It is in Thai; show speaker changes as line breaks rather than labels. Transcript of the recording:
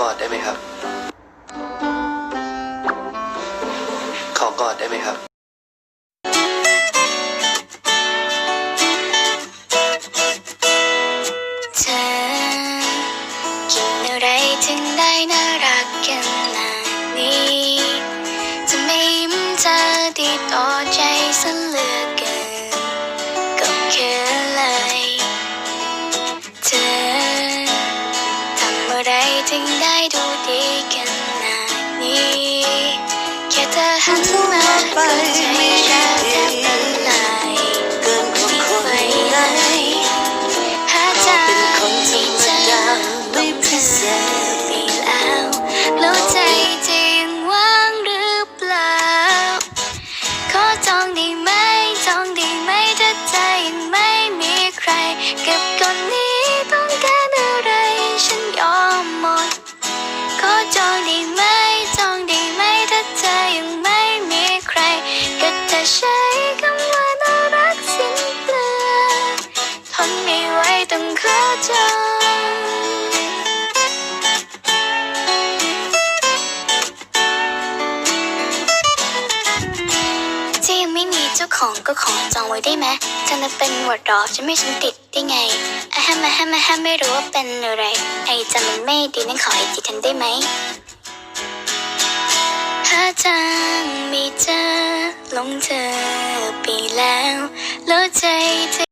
กอดได้ไหมครับ ขอกอดได้ไหมครับ
เธอกินอะไรถึงได้น่ารักขนาดนี้ จะไม่ยิ้มเธอดีต่อ มาก็ใจฉันแทบละลาย
เกินกว่าคนไหน
หาทา
เป็นคนธรรมดาไม่พิ
เธ
เศษ
ไปแล้วแล้ใจจริงว่างหรือเปล่า ขอจองได้ไหมจองได้ไหมถ้าใจยังไม่มีใคร เกับคน ไหวต้องขอจที่ยังไม่มีเจ้าของก็ขอจองไว้ได้ไหมเธอน่ะเป็นหมวดรอจะไม่ฉันติดได้ไงอะฮะมาฮะมาฮะไม่รู้ว่าเป็นอะไร ไอจำมันไม่ดีนั่นขอไอจีทันได้ไหมหาทางไม่เจอหลงเธอไปแล้ว แล้วใจเธอ